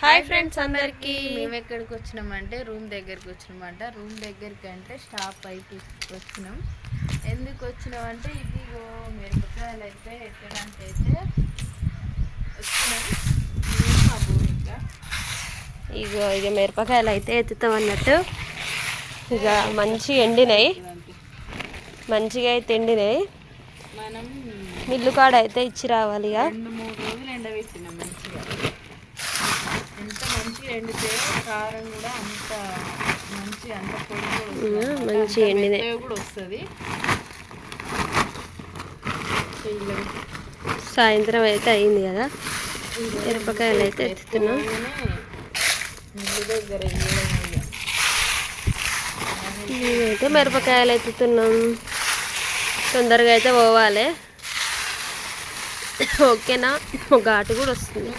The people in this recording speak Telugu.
హాయ్ ఫ్రెండ్స్ అందరికి మేము ఎక్కడికి వచ్చినామంటే రూమ్ దగ్గరికి వచ్చినామంట రూమ్ దగ్గరికి అంటే స్టాప్ పైకి వచ్చినాం ఎందుకు వచ్చినామంటే ఇదిగో మిరపకాయలు అయితే ఎక్కడానికి అయితే వచ్చినాం ఇగో ఇక మిరపకాయలు అయితే ఎత్తుతాం అన్నట్టు ఇక మంచి ఎండినాయి. మంచిగా అయితే ఎండినాయి. మనం మిల్లు కాడ అయితే ఇచ్చి రావాలి ఇక. రెండు మూడు రోజులు ఎండబెట్టినాం మంచిగా. ఎండితే కారం కూడా అంత మంచి అంత పొడి. మంచి. మెత్తగా కూడా వస్తుంది. సాయంత్రం అయితే అయింది కదా. మిరపకాయలు అయితే ఎత్తుతున్నాం. మేమైతే మిరపకాయలు ఎత్తుతున్నాం. తొందరగా అయితే పోవాలి. ఓకేనా? ఘాటు కూడా వస్తుంది.